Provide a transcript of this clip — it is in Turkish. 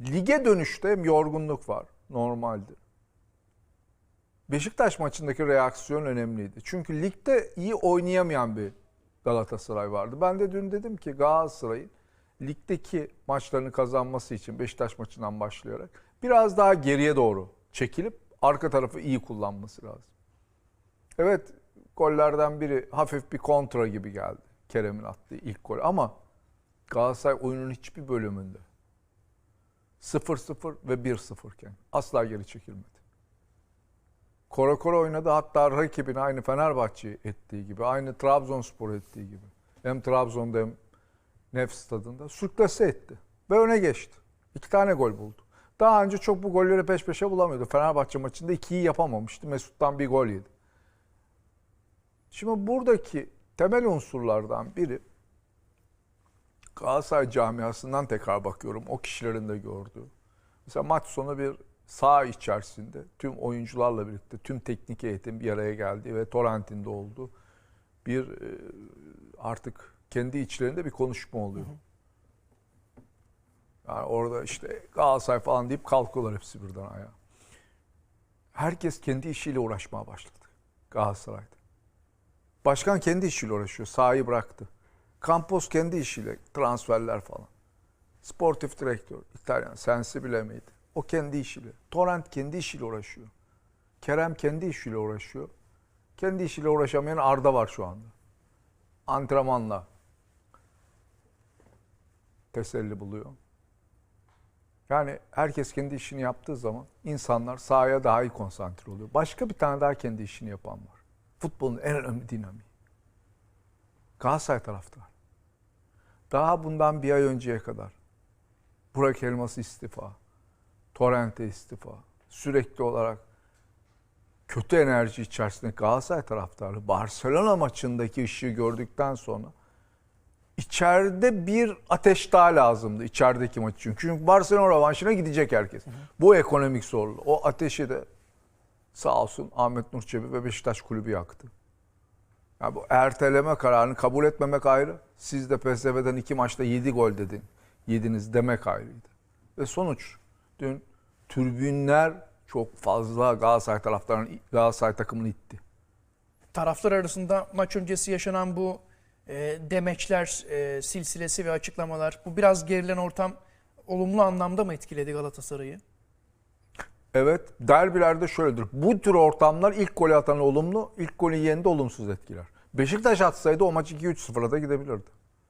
Lige dönüşte yorgunluk var. Normaldi. Beşiktaş maçındaki reaksiyon önemliydi. Çünkü ligde iyi oynayamayan bir Galatasaray vardı. Ben de dün dedim ki Galatasaray'ın ligdeki maçlarını kazanması için Beşiktaş maçından başlayarak biraz daha geriye doğru çekilip arka tarafı iyi kullanması lazım. Evet gollerden biri hafif bir kontra gibi geldi. Kerem'in attığı ilk gol ama Galatasaray oyunun hiçbir bölümünde 0-0 ve 1-0 iken asla geri çekilmedi. Kora kora oynadı hatta rakibin aynı Fenerbahçe ettiği gibi, aynı Trabzonspor ettiği gibi. Hem Trabzon'da hem Nef stadında sürklase etti. Ve öne geçti. İki tane gol buldu. Daha önce çok bu golleri peş peşe bulamıyordu. Fenerbahçe maçında ikiyi yapamamıştı. Mesut'tan bir gol yedi. Şimdi buradaki temel unsurlardan biri Galatasaray camiasından tekrar bakıyorum. O kişilerin de gördüğü. Mesela maç sonu bir saha içerisinde tüm oyuncularla birlikte tüm teknik eğitim bir araya geldi ve Torrent'in de oldu. Bir e, artık kendi içlerinde bir konuşma oluyor. Yani orada işte Galatasaray falan deyip kalkıyorlar hepsi birden ayağa. Herkes kendi işiyle uğraşmaya başladı Galatasaray'da. Başkan kendi işiyle uğraşıyor. Sahayı bıraktı. Campos kendi işiyle transferler falan. Sportif direktör İtalyan sensi bile miydi? O kendi işiyle. Torrent kendi işiyle uğraşıyor. Kerem kendi işiyle uğraşıyor. Kendi işiyle uğraşamayan Arda var şu anda. Antrenmanla teselli buluyor. Yani herkes kendi işini yaptığı zaman insanlar sahaya daha iyi konsantre oluyor. Başka bir tane daha kendi işini yapan var. Futbolun en önemli dinamiği. Galatasaray taraftarı. Daha bundan bir ay önceye kadar Burak Elmas istifa, Torrent'e istifa, sürekli olarak kötü enerji içerisinde Galatasaray taraftarı Barcelona maçındaki ışığı gördükten sonra içeride bir ateş daha lazımdı içerideki maç için. Çünkü Barcelona rövanşına gidecek herkes. Bu ekonomik zorlu. O ateşi de sağ olsun Ahmet Nur Çebi ve Beşiktaş kulübü yaktı. Ya bu erteleme kararını kabul etmemek ayrı. Siz de PSV'den iki maçta 7 gol dedin. Yediniz demek ayrıydı. Ve sonuç dün tribünler çok fazla Galatasaray taraftarının Galatasaray takımını itti. Taraftar arasında maç öncesi yaşanan bu e, demeçler e, silsilesi ve açıklamalar bu biraz gerilen ortam olumlu anlamda mı etkiledi Galatasaray'ı? Evet, derbilerde şöyledir. Bu tür ortamlar ilk golü atan olumlu, ilk golü yiyen de olumsuz etkiler. Beşiktaş atsaydı o maç 2-3-0'a da gidebilirdi.